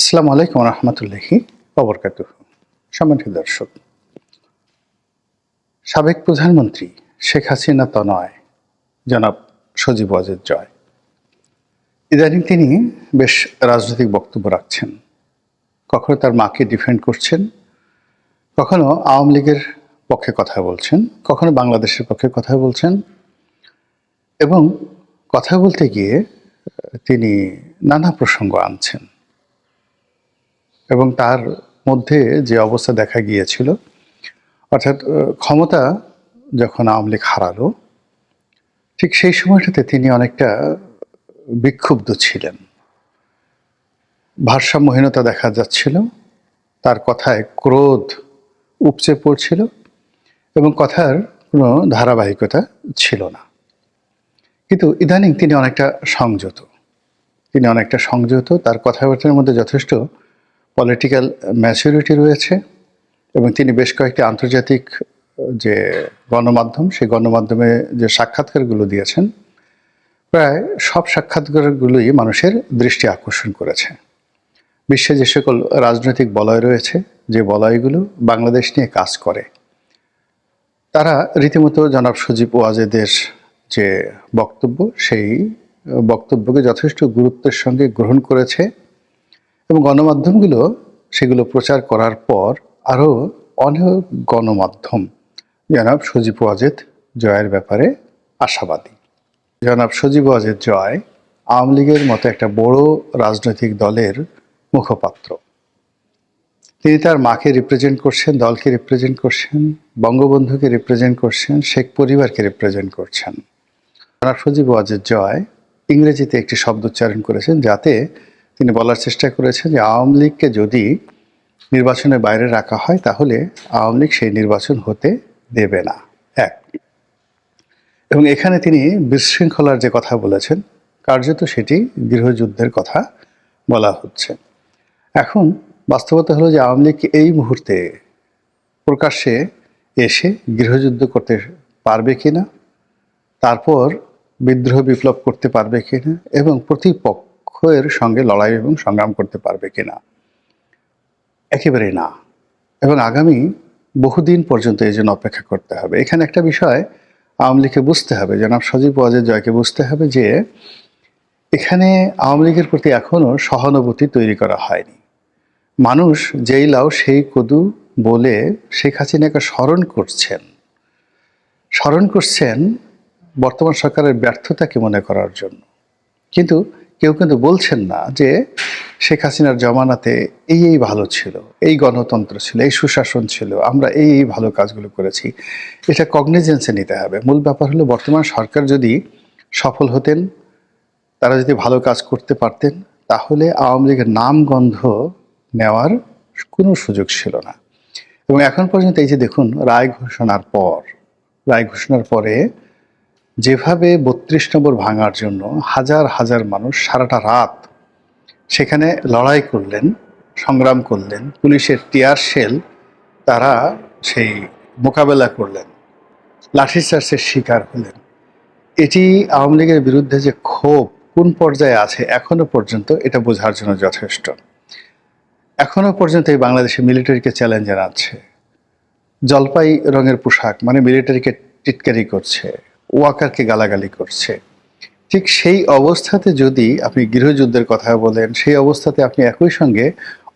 আসসালামু আলাইকুম রহমতুল্লাহি অবরকাত সম্মানিত দর্শক, সাবেক প্রধানমন্ত্রী শেখ হাসিনা তনয় জনাব সজীব ওয়াজেদ জয়। ইদানিং তিনি বেশ রাজনৈতিক বক্তব্য রাখছেন। কখনো তার মাকে ডিফেন্ড করছেন, কখনো আওয়ামী লীগের পক্ষে কথা বলছেন, কখনো বাংলাদেশের পক্ষে কথা বলছেন এবং কথা বলতে গিয়ে তিনি নানা প্রসঙ্গ আনছেন। এবং তার মধ্যে যে অবস্থা দেখা গিয়েছিল, অর্থাৎ ক্ষমতা যখন আওয়ামী লীগ হারালো, ঠিক সেই সময়টাতে তিনি অনেকটা বিক্ষুব্ধ ছিলেন। ভারসাম্যহীনতা দেখা যাচ্ছিল, তার কথায় ক্রোধ উপচে পড়ছিল এবং কথার কোনো ধারাবাহিকতা ছিল না। কিন্তু ইদানিং তিনি অনেকটা সংযত। তিনি অনেকটা সংযত, তার কথাবার্তার মধ্যে যথেষ্ট পলিটিক্যাল ম্যাচুরিটি রয়েছে এবং তিনি বেশ কয়েকটি আন্তর্জাতিক যে গণমাধ্যম, সেই গণমাধ্যমে যে সাক্ষাৎকারগুলো দিয়েছেন, প্রায় সব সাক্ষাৎকারগুলোই মানুষের দৃষ্টি আকর্ষণ করেছে। বিশ্বে যে সকল রাজনৈতিক বলয় রয়েছে, যে বলয়গুলো বাংলাদেশ নিয়ে কাজ করে, তারা রীতিমতো জনাব সজীব ওয়াজেদের যে বক্তব্য, সেই বক্তব্যকে যথেষ্ট গুরুত্বের সঙ্গে গ্রহণ করেছে। এবং গণমাধ্যমগুলো সেগুলো প্রচার করার পর আরও অনেক গণমাধ্যম, জনাব সজীব ওয়াজেদ জয়ের ব্যাপারে আশাবাদী। জনাব সজীব ওয়াজেদ জয় আওয়ামী লীগের মতো একটা বড় রাজনৈতিক দলের মুখপাত্র। তিনি তার মাকে রিপ্রেজেন্ট করছেন, দলকে রিপ্রেজেন্ট করছেন, বঙ্গবন্ধুকে রিপ্রেজেন্ট করছেন, শেখ পরিবারকে রিপ্রেজেন্ট করছেন। জনাব সজীব ওয়াজেদ জয় ইংরেজিতে একটি শব্দ উচ্চারণ করেছেন যাতে তিনি বলার চেষ্টা করেছেন যে আওয়ামী লীগকে যদি নির্বাচনের বাইরে রাখা হয়, তাহলে আওয়ামী লীগ সেই নির্বাচন হতে দেবে না। এক। এবং এখানে তিনি বিশৃঙ্খলার যে কথা বলেছেন, কার্যত সেটি গৃহযুদ্ধের কথা বলা হচ্ছে। এখন বাস্তবতা হলো যে আওয়ামী লীগ এই মুহূর্তে প্রকাশ্যে এসে গৃহযুদ্ধ করতে পারবে কিনা, তারপর বিদ্রোহ বিপ্লব করতে পারবে কিনা এবং প্রতিপক্ষের সঙ্গে লড়াই এবং সংগ্রাম করতে পারবে কিনা? একেবারেই না। এবং আগামী বহুদিন পর্যন্ত এই জন্য অপেক্ষা করতে হবে। এখানে একটা বিষয় আওয়ামী লীগকে বুঝতে হবে, জনাব সজীব ওয়াজেদ জয়কে বুঝতে হবে যে এখানে আওয়ামী লীগের প্রতি এখনও সহানুভূতি তৈরি করা হয়নি। মানুষ যেই লাও সেই কদু বলে শেখ হাসিনাকে স্মরণ করছেন। স্মরণ করছেন বর্তমান সরকারের ব্যর্থতাকে মনে করার জন্য। কিন্তু কেউ কিন্তু বলছেন না যে শেখ হাসিনার জমানাতে এই এই ভালো ছিল, এই গণতন্ত্র ছিল, এই সুশাসন ছিল, আমরা এই এই ভালো কাজগুলো করেছি। এটা কগনিজেন্সে নিতে হবে। মূল ব্যাপার হলো বর্তমান সরকার যদি সফল হতেন, তারা যদি ভালো কাজ করতে পারতেন, তাহলে আওয়ামী লীগের নাম গন্ধ নেওয়ার কোনো সুযোগ ছিল না। এবং এখন পর্যন্ত এই যে দেখুন, রায় ঘোষণার পর, রায় ঘোষণার পরে যেভাবে বত্রিশ নম্বর ভাঙার জন্য হাজার হাজার মানুষ সারাটা রাত সেখানে লড়াই করলেন, সংগ্রাম করলেন, পুলিশের টিয়ার শেল তারা সেই মোকাবেলা করলেন লাঠিচার্জের শিকার হলেন। এটি আওয়ামী লীগের বিরুদ্ধে যে ক্ষোভ কোন পর্যায়ে আছে এখনও পর্যন্ত এটা বোঝার জন্য যথেষ্ট। এখনও পর্যন্ত এই বাংলাদেশে মিলিটারিকে চ্যালেঞ্জ জানাচ্ছে জলপাই রঙের পোশাক মানে মিলিটারিকে টিটকারি করছে ওয়াকারকে গালাগালি করছে। ঠিক সেই অবস্থাতে যদি আপনি গৃহযুদ্ধের কথা বলেন, সেই অবস্থাতে আপনি একই সঙ্গে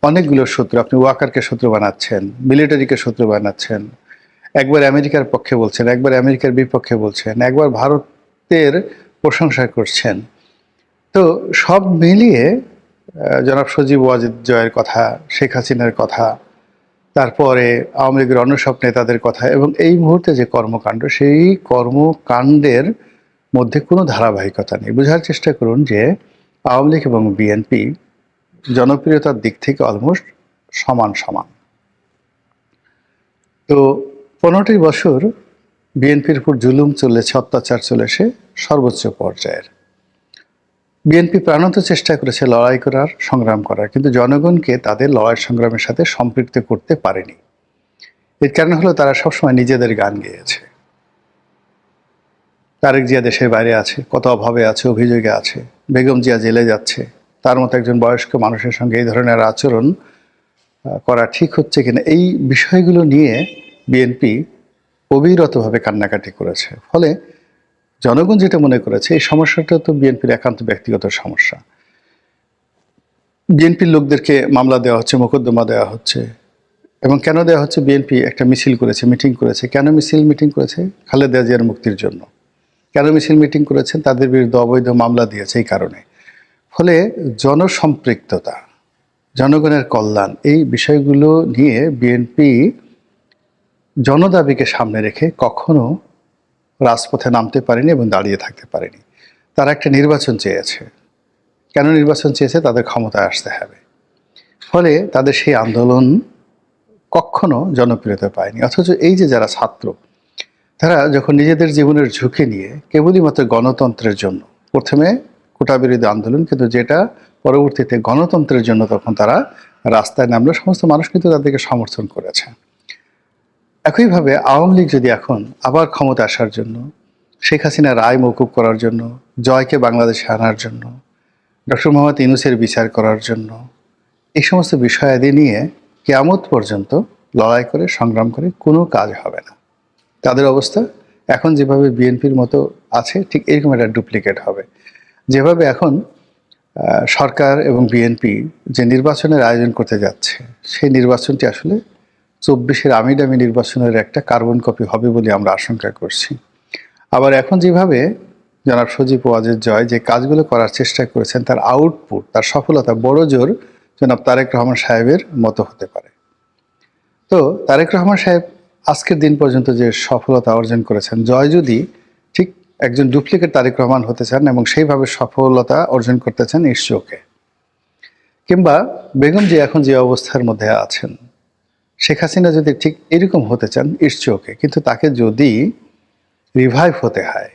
অনেকগুলো শত্রু, আপনি ওয়াকারকে শত্রু বানাচ্ছেন, মিলিটারিকে শত্রু বানাচ্ছেন, একবার আমেরিকার পক্ষে বলছেন, একবার আমেরিকার বিপক্ষে বলছেন, একবার ভারতের প্রশংসা করছেন। তো সব মিলিয়ে জনাব সজীব ওয়াজিদ জয়ের কথা, শেখ হাসিনার কথা তারপরে আওয়ামী লীগের অন্য সব নেতাদের কথা এবং এই মুহূর্তে যে কর্মকাণ্ড, সেই কর্মকাণ্ডের মধ্যে কোনো ধারাবাহিকতা নেই। বোঝার চেষ্টা করুন যে আওয়ামী লীগ এবং বিএনপি জনপ্রিয়তার দিক থেকে অলমোস্ট সমান সমান। তো পনেরোটি বছর বিএনপির উপর জুলুম চলেছে অত্যাচার চলেছে সর্বোচ্চ পর্যায়ের। বিএনপি প্রাণত চেষ্টা করেছে লড়াই করার, সংগ্রাম করার, কিন্তু জনগণকে তাদের লড়াই সংগ্রামের সাথে সম্পৃক্ত করতে পারেনি। এর কারণ হলো তারা সবসময় নিজেদের গান গেয়েছে। তারেক জিয়া দেশের বাইরে আছে, কত অভাবে আছে, অভিযোগে আছে, বেগম জিয়া জেলে যাচ্ছে, তার মতো একজন বয়স্ক মানুষের সঙ্গে এই ধরনের আচরণ করা ঠিক হচ্ছে কিনা, এই বিষয়গুলো নিয়ে বিএনপি অবিরতভাবে কান্নাকাটি করেছে। ফলে জনগণ যেটা মনে করেছে, এই সমস্যাটা তো বিএনপির একান্ত ব্যক্তিগত সমস্যা। বিএনপির লোকদেরকে মামলা দেওয়া হচ্ছে, মোকদ্দমা দেওয়া হচ্ছে। এবং কেন দেওয়া হচ্ছে? বিএনপি একটা মিছিল করেছে, মিটিং করেছে। কেন মিছিল মিটিং করেছে? খালেদা জিয়ার মুক্তির জন্য। কেন মিছিল মিটিং করেছেন তাদের বিরুদ্ধে অবৈধ মামলা দিয়েছে এই কারণে। ফলে জনসম্পৃক্ততা, জনগণের কল্যাণ, এই বিষয়গুলো নিয়ে বিএনপি জনদাবিকে সামনে রেখে কখনো রাজপথে নামতে পারেনি এবং দাঁড়িয়ে থাকতে পারেনি। তারা একটা নির্বাচন চেয়েছে। কেন নির্বাচন চেয়েছে? তাদের ক্ষমতায় আসতে হবে। ফলে তাদের সেই আন্দোলন কখনো জনপ্রিয়তা পায়নি। অথচ এই যে যারা ছাত্র, তারা যখন নিজেদের জীবনের ঝুঁকি নিয়ে কেবলই মাত্র গণতন্ত্রের জন্য, প্রথমে কোটা বিরোধী আন্দোলন, কিন্তু যেটা পরবর্তীতে গণতন্ত্রের জন্য তখন তারা রাস্তায় নামলো, সমস্ত মানুষ কিন্তু তাদেরকে সমর্থন করেছে। একইভাবে আওয়ামী লীগ যদি এখন আবার ক্ষমতা আসার জন্য, শেখ হাসিনা রায় মৌকুব করার জন্য, জয়কে বাংলাদেশে আনার জন্য, ডক্টর মোহাম্মদ ইনুসের বিচার করার জন্য এই সমস্ত বিষয়াদি নিয়ে কেয়ামত পর্যন্ত লড়াই করে, সংগ্রাম করে কোনো কাজ হবে না। তাদের অবস্থা এখন যেভাবে বিএনপির মতো আছে, ঠিক এরকম একটা ডুপ্লিকেট হবে। যেভাবে এখন সরকার এবং বিএনপি যে নির্বাচনের আয়োজন করতে যাচ্ছে, সেই নির্বাচনটি আসলে চব্বিশের আমি দামি নির্বাচনের একটা কার্বন কপি হবে বলে আমরা আশঙ্কা করছি। আবার এখন যেভাবে জনাব সজীব ওয়াজের জয় যে কাজগুলো করার চেষ্টা করেছেন, তার আউটপুট তার সফলতা বড় জোর জনাব তারেক রহমান সাহেবের মতো হতে পারে। তো তারেক রহমান সাহেব আজকের দিন পর্যন্ত যে সফলতা অর্জন করেছেন, জয় যদি ঠিক একজন ডুপ্লিকেট তারেক রহমান হতে চান এবং সেইভাবে সফলতা অর্জন করতে চান ঈশ্বরকে কিংবা বেগম যে এখন যে অবস্থার মধ্যে আছেন শেখ হাসিনা যদি ঠিক এরকম হতে চান ঈশ্বরকে কিন্তু তাকে যদি রিভাইভ হতে হয়,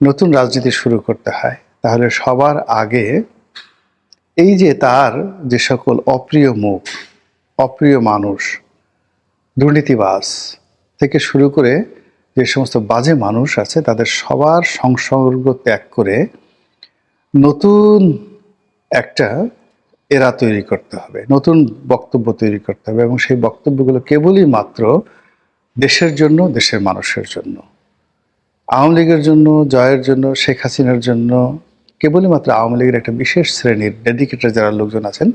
নতুন রাজনীতি শুরু করতে হয়, তাহলে সবার আগে এই যে তার যে সকল অপ্রিয় মুখ, অপ্রিয় মানুষ, দুর্নীতিবাজ থেকে শুরু করে যে সমস্ত বাজে মানুষ আছে, তাদের সবার সংসর্গ ত্যাগ করে নতুন একটা এরা তৈরি করতে হবে, নতুন বক্তব্য তৈরি করতে হবে এবং সেই বক্তব্যগুলো কেবলই মাত্র দেশের জন্য, দেশের মানুষের জন্য। আওয়ামী লীগের জন্য, জয়ের জন্য, শেখ হাসিনার জন্য, কেবলই মাত্র আওয়ামী লীগের একটা বিশেষ শ্রেণির ডেডিকেটেড যারা লোকজন আছেন,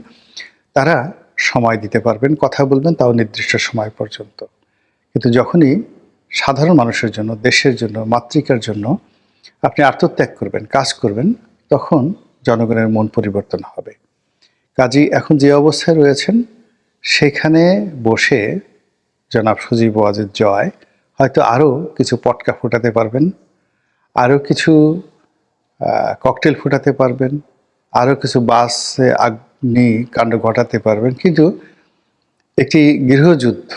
তারা সময় দিতে পারবেন, কথা বলবেন তাও নির্দিষ্ট সময় পর্যন্ত। কিন্তু যখনই সাধারণ মানুষের জন্য, দেশের জন্য, মাতৃকার জন্য আপনি আত্মত্যাগ করবেন, কাজ করবেন, তখন জনগণের মন পরিবর্তন হবে। কাজী এখন যে অবস্থায় রয়েছেন, সেখানে বসে জনাব সজীব ওয়াজের জয় হয়তো আরও কিছু পটকা ফোটাতে পারবেন, আরও কিছু ককটেল ফোটাতে পারবেন, আরও কিছু বাসে আগ্নি কাণ্ড ঘটাতে পারবেন। কিন্তু একটি গৃহযুদ্ধ,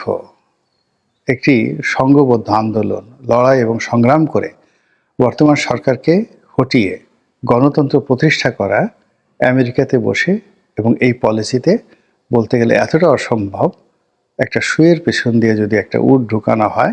একটি সংঘবদ্ধ আন্দোলন, লড়াই এবং সংগ্রাম করে বর্তমান সরকারকে হটিয়ে গণতন্ত্র প্রতিষ্ঠা করা, আমেরিকাতে বসে এবং এই পলিসিতে বলতে গেলে এতটা অসম্ভব, একটা শুয়ের পেছন দিয়ে যদি একটা উট ঢুকানো হয়